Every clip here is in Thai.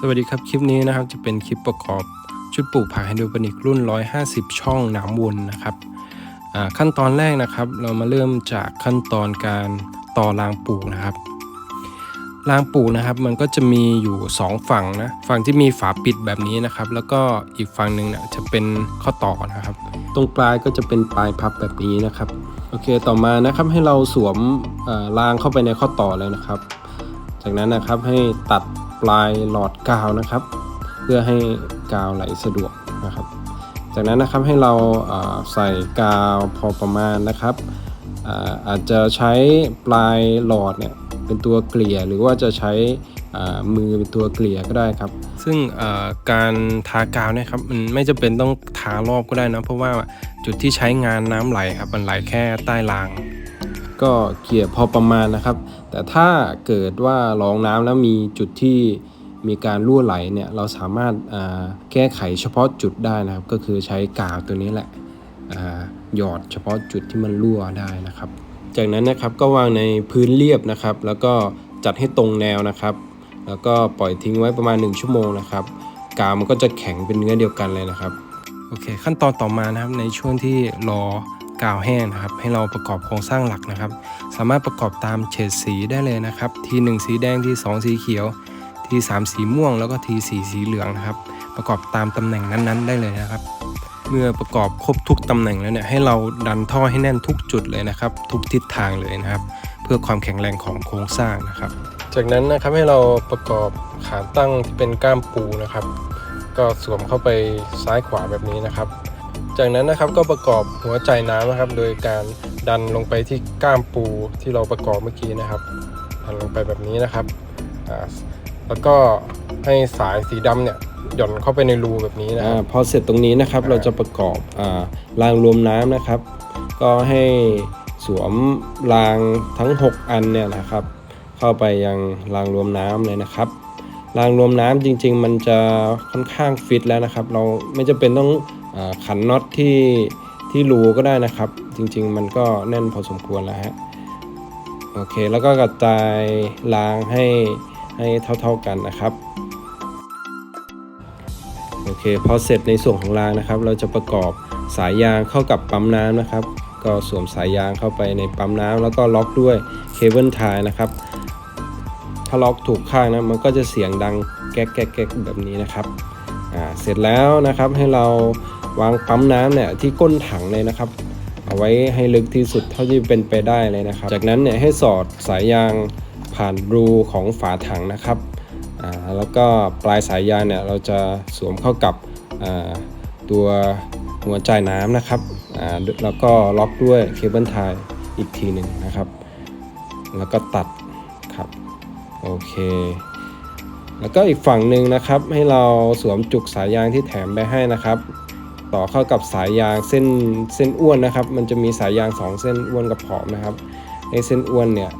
สวัสดีครับคลิปนี้นะครับจะเป็นคลิปประกอบชุดปลูกผักไฮโดรโปนิกรุ่น 150 ช่องหนามวนนะครับขั้นตอนแรกนะครับ เรามาเริ่มจากขั้นตอนการต่อรางปลูกนะครับรางปลูกนะครับมันก็จะมีอยู่ 2 ฝั่งนะฝั่งที่มีฝาปิดแบบนี้นะครับ แล้วก็อีกฝั่งหนึ่งเนี่ยจะเป็นข้อต่อนะครับ ตรงปลายก็จะเป็นปลายพับแบบนี้นะครับโอเคต่อมานะครับให้เราสวมอ่อรางเข้าไปในข้อต่อเลยนะครับ จากนั้นนะครับให้ตัดปลายหลอดกาวนะครับ เพื่อให้กาวไหลสะดวกนะครับ จากนั้นนะครับให้เราเอ่อใส่กาวพอประมาณนะครับอาอาจจะใช้ปลายหลอดเนี่ยเป็นตัวเกลี่ยหรือว่าจะใช้มือเป็นตัวเกลี่ยก็ได้ครับ ซึ่งการทากาวเนี่ยครับมันไม่จำเป็นต้องทารอบก็ได้นะเพราะว่าจุดที่ใช้งานน้ำไหลครับมันไหลแค่ใต้ราง ก็เกลี่ยพอประมาณนะครับ แต่ถ้าเกิดว่ารองน้ำแล้วมีจุดที่มีการรั่วไหลเนี่ยเราสามารถแก้ไขเฉพาะจุดได้นะครับ ก็คือใช้กาวตัวนี้แหละหยอดเฉพาะจุดที่มันรั่วได้นะครับ จากนั้นนะครับก็วางในพื้นเรียบนะครับ แล้วก็จัดให้ตรงแนวนะครับ แล้วก็ปล่อยทิ้งไว้ประมาณ 1 ชั่วโมงนะครับกาวมันก็จะแข็งเป็นเนื้อเดียวกันเลยนะครับโอเค ขั้นตอนต่อมานะครับในช่วงที่รอ กาวแห้งนะครับ ให้เราประกอบโครงสร้างหลักนะครับ สามารถประกอบตามเฉดสีได้เลยนะครับ ที1สีแดงที2สีเขียว ที3สีม่วง แล้วก็ที4สีเหลืองนะครับ ประกอบตามตำแหน่งนั้นๆ ได้เลยนะครับ เมื่อประกอบครบทุกตำแหน่งแล้วเนี่ยให้เราดันท่อให้แน่นทุกจุดเลยนะครับ ทุกทิศทางเลยนะครับ เพื่อความแข็งแรงของโครงสร้างนะครับ จากนั้นนะครับให้เราประกอบขาตั้งที่เป็นก้ามปูนะครับ ก็สวมเข้าไปซ้ายขวาแบบนี้นะครับ จากนั้นนะครับก็ประกอบหัวใจน้ำนะครับ โดยการดันลงไปที่ก้ามปูที่เราประกอบเมื่อกี้นะครับดันลงไปแบบนี้นะครับอ่าแล้วก็ให้สายสีดำเนี่ยหย่อนเข้าไปในรูแบบนี้นะครับพอเสร็จตรงนี้นะครับเราจะประกอบอารางรวมน้ำนะครับ ก็ให้สวมรางทั้ง 6 อันเนี่ยนะครับ เข้าไปยังรางรวมน้ำเลยนะครับรางรวมน้ำจริง ๆ มันจะค่อนข้างฟิตแล้วนะครับ เราไม่จำเป็นต้องอา ขันน็อตที่ที่รูก็ได้นะครับ จริง ๆ มันก็แน่นพอสมควรแล้วฮะโอเคแล้วก็กระจายรางให้ให้เท่าๆกันนะครับโอเคพอเสร็จในส่วนของรางนะครับ เราจะประกอบสายยางเข้ากับปั๊มน้ำนะครับ ก็สวมสายยางเข้าไปในปั๊มน้ำแล้วก็ล็อกด้วยเคเบิลไทยนะครับ ถ้าล็อกถูกข้างนะมันก็จะเสียงดังแก๊กแก๊กแก๊กแบบนี้นะครับอ่าเสร็จแล้วนะครับให้เรา วางปั๊มน้ำเนี่ยที่ก้นถังเลยนะครับ เอาไว้ให้ลึกที่สุดเท่าที่เป็นไปได้เลยนะครับ จากนั้นเนี่ยให้สอดสายยางผ่านรูของฝาถังนะครับอ่าแล้วก็ปลายสายยางเนี่ยเราจะสวมเข้ากับอ่าตัวหัวจ่ายน้ำนะครับอ่าแล้วก็ล็อกด้วยเคเบิลไทยอีกทีหนึ่งนะครับ แล้วก็ตัดครับโอเค แล้วก็อีกฝั่งหนึ่งนะครับให้เราสวมจุกสายยางที่แถมไปให้นะครับ ต่อเข้ากับสายยางเส้นเส้นอ้วนนะครับ มันจะมีสายยาง 2 เส้นอ้วนกับผอมนะครับไอ้เส้นอ้วนเนี่ย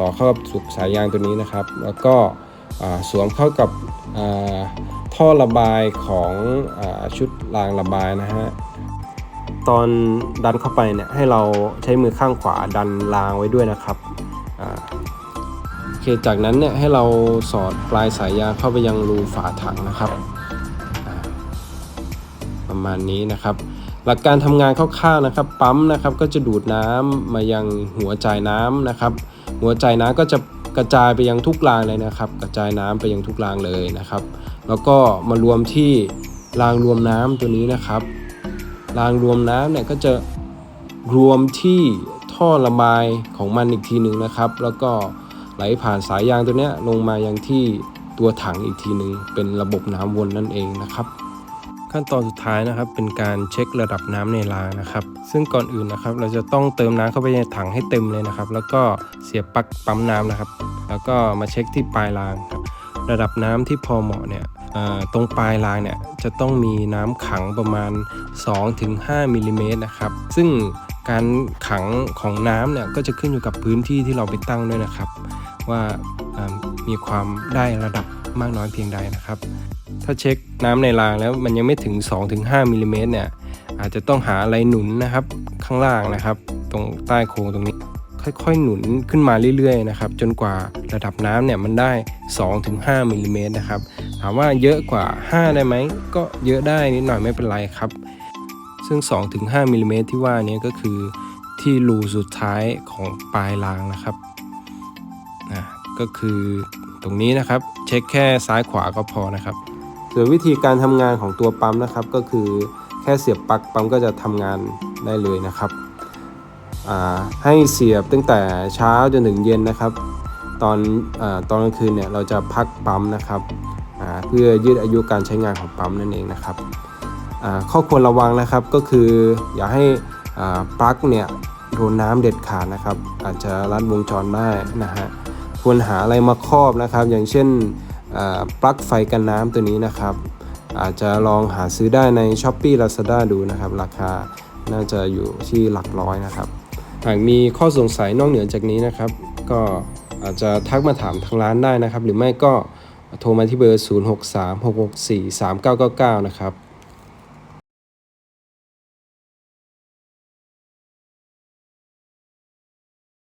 ต่อเข้ากับจุกสายยางตัวนี้นะครับ แล้วก็สวมเข้ากับท่อระบายของอชุดรางระบายนะฮะตอนดันเข้าไปเนี่ยให้เราใช้มือข้างขวาดันรางไว้ด้วยนะครับโอเคจากนั้นเนี่ยให้เราสอดปลายสายยางเข้าไปยังรูฝาถังนะครับ ประมาณนี้นะครับ หลักการทำงานคร่าวๆนะครับ ปั๊มนะครับก็จะดูดน้ำมายังหัวจ่ายน้ำนะครับ หัวจ่ายน้ำก็จะกระจายไปยังทุกรางเลยนะครับ กระจายน้ำไปยังทุกรางเลยนะครับ แล้วก็มารวมที่รางรวมน้ำตัวนี้นะครับ รางรวมน้ำเนี่ยก็จะรวมที่ท่อระบายของมันอีกทีหนึ่งนะครับ แล้วก็ไหลผ่านสายยางตัวนี้ลงมายังที่ตัวถังอีกทีหนึ่งเป็นระบบน้ำวนนั่นเองนะครับ ขั้นตอนสุดท้ายนะครับ เป็นการเช็คระดับน้ำในรางนะครับ ซึ่งก่อนอื่นนะครับ เราจะต้องเติมน้ำเข้าไปในถังให้เต็มเลยนะครับ แล้วก็เสียบปลั๊กปั๊มน้ำนะครับ แล้วก็มาเช็คที่ปลายรางครับระดับน้ำที่พอเหมาะเนี่ยตรงปลายรางเนี่ยจะต้องมีน้ำขังประมาณ 2-5มิลลิเมตรนะครับ ซึ่งการขังของน้ำเนี่ยก็จะขึ้นอยู่กับพื้นที่ที่เราไปตั้งด้วยนะครับ ว่ามีความได้ระดับมากน้อยเพียงใดนะครับ ถ้าเช็คน้ำในรางแล้วมันยังไม่ถึง 2-5มิลลิเมตรเนี่ยอาจจะต้องหาอะไรหนุนนะครับข้างล่างนะครับ ตรงใต้โครงตรงนี้ ค่อยๆ หนุนขึ้นมาเรื่อยๆนะครับจนกว่าระดับน้ำเนี่ยมันได้ 2-5มิลลิเมตรนะครับถามว่าเยอะกว่า 5 ได้ไหมก็เยอะได้นิดหน่อยไม่เป็นไรครับซึ่ง 2-5มิลลิเมตรที่ว่านี้ก็คือที่รูสุดท้ายของปลายรางนะครับนะก็คือตรงนี้นะครับเช็คแค่ซ้ายขวาก็พอนะครับ ส่วนวิธีการทำงานของตัวปั๊มนะครับ ก็คือแค่เสียบปลั๊กปั๊มก็จะทำงานได้เลยนะครับให้เสียบตั้งแต่เช้าจนถึงเย็นนะครับ ตอนอตอนกลางคืนเนี่ยเราจะพักปั๊มนะครับเพื่อยืดอายุการใช้งานของปั๊มนั่นเองนะครับข้อควรระวังนะครับก็คืออย่าให้ปลั๊กเนี่ยโดนน้ำเด็ดขาดนะครับ อาจจะรัดวงจรได้นะฮะควรหาอะไรมาครอบนะครับ อย่างเช่น ปลั๊กไฟกันน้ำตัวนี้นะครับ อาจจะลองหาซื้อได้ใน s h อ p e e Lazada ดูนะครับ ราคาน่าจะอยู่ที่หลักร้อยนะครับหากมีข้อสงสัยนอกเหนือจากนี้นะครับ ก็อาจจะทักมาถามทางร้านได้นะครับ หรือไม่ก็โทรมาที่เบอร์ 0636643999 นะครับ